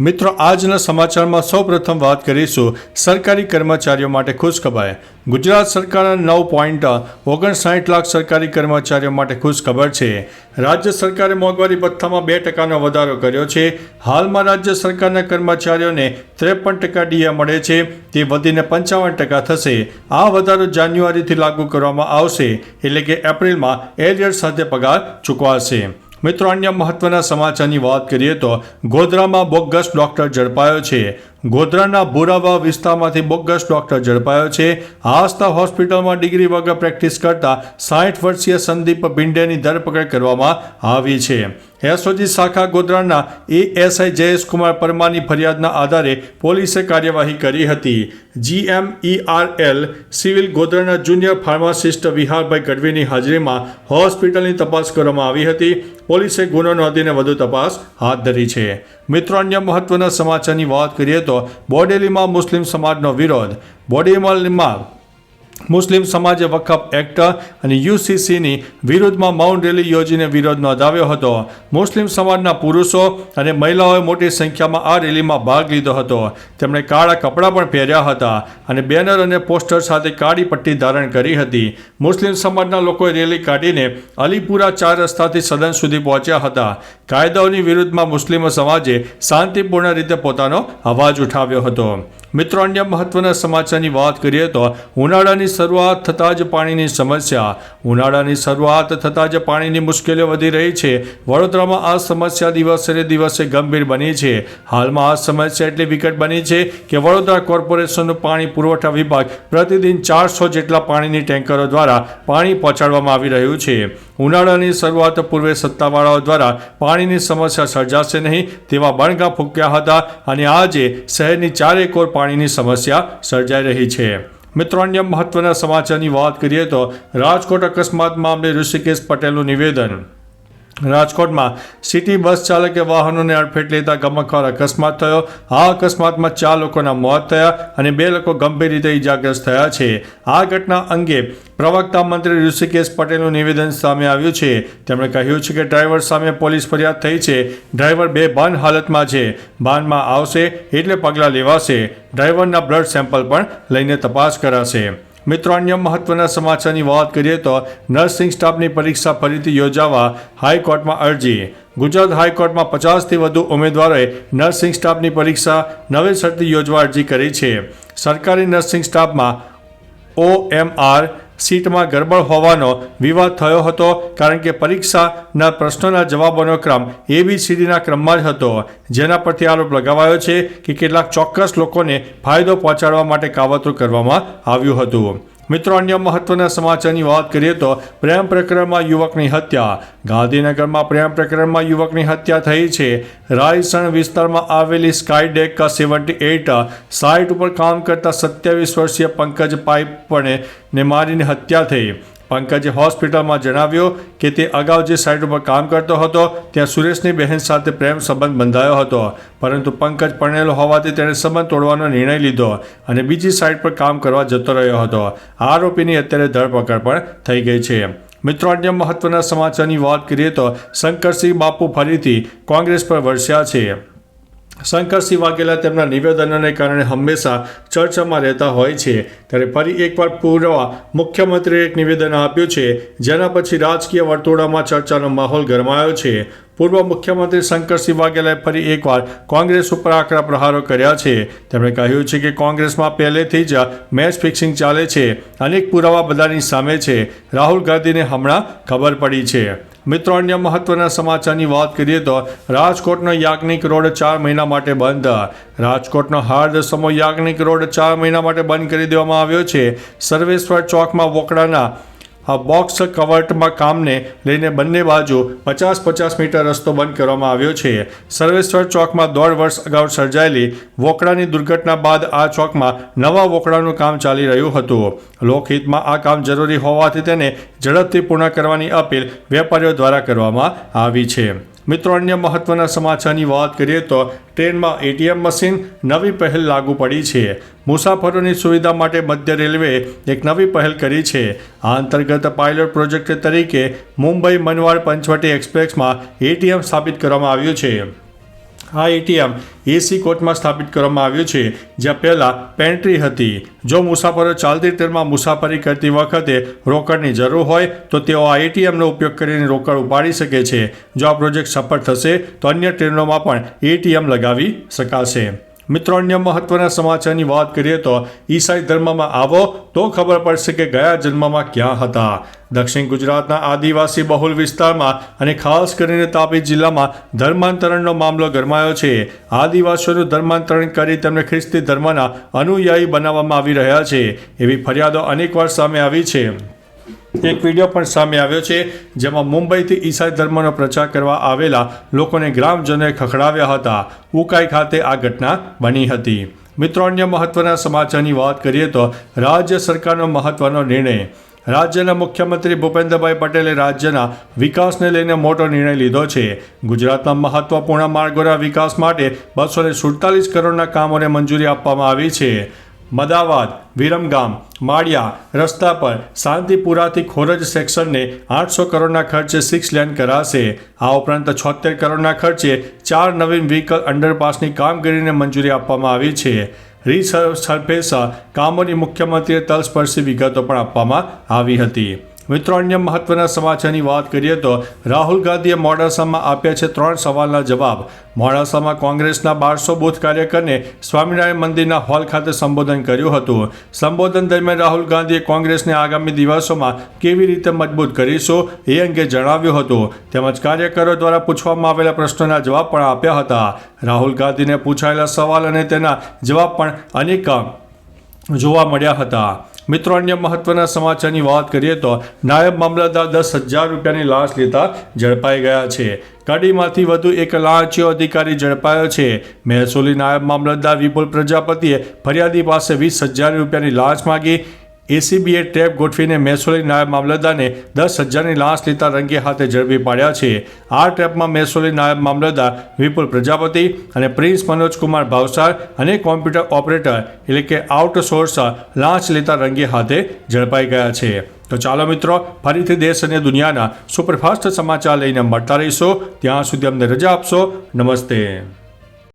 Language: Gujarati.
મિત્રો, આજના સમાચારમાં સૌપ્રથમ વાત કરીશું સરકારી કર્મચારીઓ માટે ખુશખબર. ગુજરાત સરકારના નવ પોઈન્ટ ઓગણસાઠ લાખ સરકારી કર્મચારીઓ માટે ખુશખબર છે. રાજ્ય સરકારે મોંઘવારી ભથ્થામાં બે ટકાનો વધારો કર્યો છે. હાલમાં રાજ્ય સરકારના કર્મચારીઓને ત્રેપન ટકા ડીએ મળે છે. તે વધીને પંચાવન ટકા થશે. આ વધારો જાન્યુઆરીથી લાગુ કરવામાં આવશે. એટલે કે એપ્રિલમાં એરિયર સાથે પગાર ચૂકવાશે. મિત્રો અન્ય મહત્વના સમાચારની વાત કરીએ તો ગોધરામાં બોગસ ડોક્ટર ઝડપાયો છે. ગોધરાના બોરાવા વિસ્તારમાંથી બોગસ ડોક્ટર ઝડપાયો છે. આસ્થા હોસ્પિટલમાં ડિગ્રી વગર પ્રેક્ટિસ કરતા સાઠ વર્ષીય સંદીપ ભિંડેની ધરપકડ કરવામાં આવી છે. એસઓજી શાખા ગોધરાના એએસઆઈ જયેશકુમાર પરમારની ફરિયાદના આધારે પોલીસે કાર્યવાહી કરી હતી. જીએમઈઆરએલ સિવિલ ગોધરાના જુનિયર ફાર્માસિસ્ટ વિહારભાઈ ગઢવીની હાજરીમાં હોસ્પિટલની તપાસ કરવામાં આવી હતી. પોલીસે ગુનો નોંધીને વધુ તપાસ હાથ ધરી છે. મિત્રો, અન્ય મહત્વના સમાચારની વાત કરીએ તો બોડેલીમાં મુસ્લિમ સમાજનો વિરોધ. બોડેલીમાં મુસ્લિમ સમાજે વકફ એક્ટ અને યુસીસીની વિરુદ્ધમાં મૌન રેલી યોજીને વિરોધ નોંધાવ્યો હતો. મુસ્લિમ સમાજના પુરુષો અને મહિલાઓએ મોટી સંખ્યામાં આ રેલીમાં ભાગ લીધો હતો. તેમણે કાળા કપડાં પણ પહેર્યા હતા અને બેનર અને પોસ્ટર સાથે કાળી પટ્ટી ધારણ કરી હતી. મુસ્લિમ સમાજના લોકોએ રેલી કાઢીને અલીપુરા ચાર રસ્તાથી સદન સુધી પહોંચ્યા હતા. કાયદાઓની વિરુદ્ધમાં મુસ્લિમ સમાજે શાંતિપૂર્ણ રીતે પોતાનો અવાજ ઉઠાવ્યો હતો. મિત્રો, અન્ય મહત્વના સમાચારની વાત કરીએ તો ઉનાળાની શરૂઆત થતાં જ પાણીની સમસ્યા. ઉનાળાની શરૂઆત થતાં જ પાણીની મુશ્કેલીઓ વધી રહી છે. વડોદરામાં આ સમસ્યા દિવસે દિવસે ગંભીર બની છે. હાલમાં આ સમસ્યા એટલી વિકટ બની છે કે વડોદરા કોર્પોરેશનનું પાણી પુરવઠા વિભાગ પ્રતિદિન ચારસો જેટલા પાણીની ટેન્કરો દ્વારા પાણી પહોંચાડવામાં આવી રહ્યું છે. ઉનાળાની શરૂઆત પૂર્વે સત્તાવાળાઓ દ્વારા પાણીની સમસ્યા સર્જાશે નહીં તેવા બણગા ફૂંક્યા હતા અને આજે શહેરની ચારેક ઓર પાણીની સમસ્યા સર્જાઈ રહી છે. મિત્રો, અન્ય મહત્વના સમાચારની વાત કરીએ તો રાજકોટ અકસ્માત મામલે ઋષિકેશ પટેલનું નિવેદન. રાજકોટમાં સિટી બસ ચાલકે વાહનોને અડફેટ લેતા ગમખવાર અકસ્માત થયો. આ અકસ્માતમાં ચાર લોકોના મોત થયા અને બે લોકો ગંભીર રીતે ઇજાગ્રસ્ત થયા છે. આ ઘટના અંગે પ્રવક્તા મંત્રી ઋષિકેશ પટેલનું નિવેદન સામે આવ્યું છે. તેમણે કહ્યું છે કે ડ્રાઈવર સામે પોલીસ ફરિયાદ થઈ છે. ડ્રાઈવર બે બાન હાલતમાં છે. બાનમાં આવશે એટલે પગલાં લેવાશે. ડ્રાઈવરના બ્લડ સેમ્પલ પણ લઈને તપાસ કરાશે. મિત્રો, અન્ય મહત્વના સમાચારની વાત કરીએ તો નર્સિંગ સ્ટાફની પરીક્ષા ફરીથી યોજાવા હાઈકોર્ટમાં અરજી. ગુજરાત હાઈકોર્ટમાં પચાસથી વધુ ઉમેદવારોએ નર્સિંગ સ્ટાફની પરીક્ષા નવેસરથી યોજવા અરજી કરી છે. સરકારી નર્સિંગ સ્ટાફમાં ઓએમઆર સીટમાં ગરબડ હોવાનો વિવાદ થયો હતો કારણ કે પરીક્ષાના પ્રશ્નોના જવાબોનો ક્રમ એબીસીડીના ક્રમમાં જ હતો. જેના પરથી આરોપ લગાવાયો છે કે કેટલાક ચોક્કસ લોકોને ફાયદો પહોંચાડવા માટે કાવતરું કરવામાં આવ્યું હતું. મિત્રો, અન્ય મહત્વના સમાચારની વાત કરીએ તો પ્રેમ પ્રકરણમાં યુવકની હત્યા. ગાંધીનગરમાં પ્રેમ પ્રકરણમાં યુવકની હત્યા થઈ છે. રાયસણ વિસ્તારમાં આવેલી sky deck seventy eight site ઉપર કામ કરતા સત્યાવીસ વર્ષીય પંકજ પાઇપને ને મારીને હત્યા થઈ. પંકજે હોસ્પિટલમાં જણાવ્યું કે તે અગાઉ જે સાઇટ ઉપર કામ કરતો હતો, ત્યાં સુરેશની બહેન સાથે પ્રેમ સંબંધ બંધાયો હતો. પરંતુ પંકજ પરણેલો હોવાથી તેણે સંબંધ તોડવાનો નિર્ણય લીધો અને બીજી સાઇટ પર કામ કરવા જતો રહ્યો હતો. આરોપીની અત્યારે ધરપકડ પણ થઈ ગઈ છે. મિત્રો, અન્ય મહત્વના સમાચારની વાત કરીએ તો શંકરસિંહ બાપુ ફરીથી કોંગ્રેસ પર વરસ્યા છે. શંકરસિંહ વાઘેલા તેમના નિવેદનોને કારણે હંમેશા ચર્ચામાં રહેતા હોય છે. ત્યારે ફરી એકવાર પૂર્વ મુખ્યમંત્રીએ એક નિવેદન આપ્યું છે, જેના પછી રાજકીય વર્તુળોમાં ચર્ચાનો માહોલ ગરમાયો છે. પૂર્વ મુખ્યમંત્રી શંકરસિંહ વાઘેલાએ ફરી એકવાર કોંગ્રેસ ઉપર આકરા પ્રહારો કર્યા છે. તેમણે કહ્યું છે કે કોંગ્રેસમાં પહેલેથી જ મેચ ફિક્સિંગ ચાલે છે. અનેક પુરાવા બધાની સામે છે. રાહુલ ગાંધીને હમણાં ખબર પડી છે. મિત્રો, અન્ય મહત્વના સમાચારની વાત કરીએ તો રાજકોટનો યાજ્ઞિક રોડ ચાર મહિના માટે બંધ. રાજકોટનો હાર્દ સમો યાજ્ઞિક રોડ ચાર મહિના માટે બંધ કરી દેવામાં આવ્યો છે. સર્વેશ્વર ચોકમાં વોકડાના આ બોક્સ કવર્ટમાં કામને લઈને બંને બાજુ પચાસ પચાસ મીટર રસ્તો બંધ કરવામાં આવ્યો છે. સર્વેશ્વર ચોકમાં દોઢ વર્ષ અગાઉ સર્જાયેલી વોકડાની દુર્ઘટના બાદ આ ચોકમાં નવા વોકડાનું કામ ચાલી રહ્યું હતું. લોકહિતમાં આ કામ જરૂરી હોવાથી તેને ઝડપથી પૂર્ણ કરવાની અપીલ વેપારીઓ દ્વારા કરવામાં આવી છે. મિત્રો, અન્ય મહત્વના સમાચારની વાત કરીએ તો ટ્રેનમાં એટીએમ મશીન નવી પહેલ લાગુ પડી છે. મુસાફરોની સુવિધા માટે મધ્ય રેલવે એક નવી પહેલ કરી છે. આ અંતર્ગત પાયલોટ પ્રોજેક્ટ તરીકે મુંબઈ મનવાડ પંચવટી એક્સપ્રેસમાં એટીએમ સ્થાપિત કરવામાં આવ્યું છે. આ એટીએમ એસી કોચમાં સ્થાપિત કરવામાં આવ્યું છે. જ્યાં પહેલાં પેન્ટ્રી હતી. જો મુસાફરો ચાલતી ટ્રેનમાં મુસાફરી કરતી વખતે રોકડની જરૂર હોય, તો તેઓ આ એટીએમનો ઉપયોગ કરીને રોકડ ઉપાડી શકે છે. જો આ પ્રોજેક્ટ સફળ થશે, તો અન્ય ટ્રેનોમાં પણ એટીએમ લગાવી શકાશે. મિત્રો, અન્ય મહત્વના સમાચારની વાત કરીએ તો ઈસાઈ ધર્મમાં આવો તો ખબર પડશે કે ગયા જન્મમાં ક્યાં હતા. દક્ષિણ ગુજરાતના આદિવાસી બહુલ વિસ્તારમાં અને ખાસ કરીને તાપી જિલ્લામાં ધર્માંતરણનો મામલો ગરમાયો છે. આદિવાસીઓનું ધર્માંતરણ કરી તેમને ખ્રિસ્તી ધર્મના અનુયાયી બનાવવામાં આવી રહ્યા છે. એવી ફરિયાદો અનેકવાર સામે આવી છે. એક વીડિયો પણ સામે આવ્યો છે, જેમાં મુંબઈથી ઈસાઈ ધર્મનો પ્રચાર કરવા આવેલા લોકોને ગ્રામજનોએ ખખડાવ્યા હતા. ઉકાઈ ખાતે આ ઘટના બની હતી. મિત્રો, અન્ય મહત્વના સમાચારની વાત કરીએ તો રાજ્ય સરકારનો મહત્વનો નિર્ણય. રાજ્યના મુખ્યમંત્રી ભૂપેન્દ્રભાઈ પટેલે રાજ્યના વિકાસને લઈને મોટો નિર્ણય લીધો છે. ગુજરાતના મહત્વપૂર્ણ માર્ગોના વિકાસ માટે બસો સુડતાલીસ કરોડના કામોને મંજૂરી આપવામાં આવી છે. મદાવાદ, વિરમગામ, માળિયા, રસ્તા પર શાંતિપુરાથી ખોરજ સેક્શનને આઠસો કરોડના ખર્ચે સિક્સ લેન કરાશે. આ ઉપરાંત છોતેર કરોડના ખર્ચે ચાર નવીન વ્હીકલ અંડરપાસની કામગીરીને મંજૂરી આપવામાં આવી છે. રીસર્ફેસ કામોની મુખ્યમંત્રીએ તલસ્પર્શી વિગતો પણ આપવામાં આવી હતી. મિત્રો, અન્ય મહત્વના સમાચારની વાત કરીએ તો રાહુલ ગાંધીએ મોડાસામાં આપ્યા છે ત્રણ સવાલના જવાબ. મોડાસામાં કોંગ્રેસના બારસો બૂથ કાર્યકરને સ્વામિનારાયણ મંદિરના હોલ ખાતે સંબોધન કર્યું હતું. સંબોધન દરમિયાન રાહુલ ગાંધીએ કોંગ્રેસને આગામી દિવસોમાં કેવી રીતે મજબૂત કરીશું એ અંગે જણાવ્યું હતું. તેમજ કાર્યકરો દ્વારા પૂછવામાં આવેલા પ્રશ્નોના જવાબ પણ આપ્યા હતા. રાહુલ ગાંધીને પૂછાયેલા સવાલ અને તેના જવાબ પણ અનેક જોવા મળ્યા હતા. મિત્રો, અન્ય મહત્વના સમાચારની વાત કરીએ તો નાયબ મામલતદાર દસ હજાર રૂપિયાની લાશ લેતા ઝડપાઈ ગયા છે. કડીમાંથી વધુ એક લાંચીયો અધિકારી ઝડપાયો છે. મહેસૂલી નાયબ મામલતદાર વિપુલ પ્રજાપતિએ ફરિયાદી પાસે વીસ હજાર રૂપિયાની લાંચ માગી. એસીબીએ ટેપ ગોઠવીને મેસોલી નાયબ મામલતદારને દસ હજારની લાંચ લેતા રંગે હાથે ઝડપી પાડ્યા છે. આ ટ્રેપમાં મેસોલી નાયબ મામલતદાર વિપુલ પ્રજાપતિ અને પ્રિન્સ મનોજકુમાર ભાવસાર અને કોમ્પ્યુટર ઓપરેટર એટલે કે આઉટસોર્સ લાંચ લેતા રંગે હાથે ઝડપાઈ ગયા છે. તો ચાલો મિત્રો, ફરીથી દેશ અને દુનિયાના સુપરફાસ્ટ સમાચાર લઈને મળતા રહીશો. ત્યાં સુધી અમને રજા આપશો. નમસ્તે.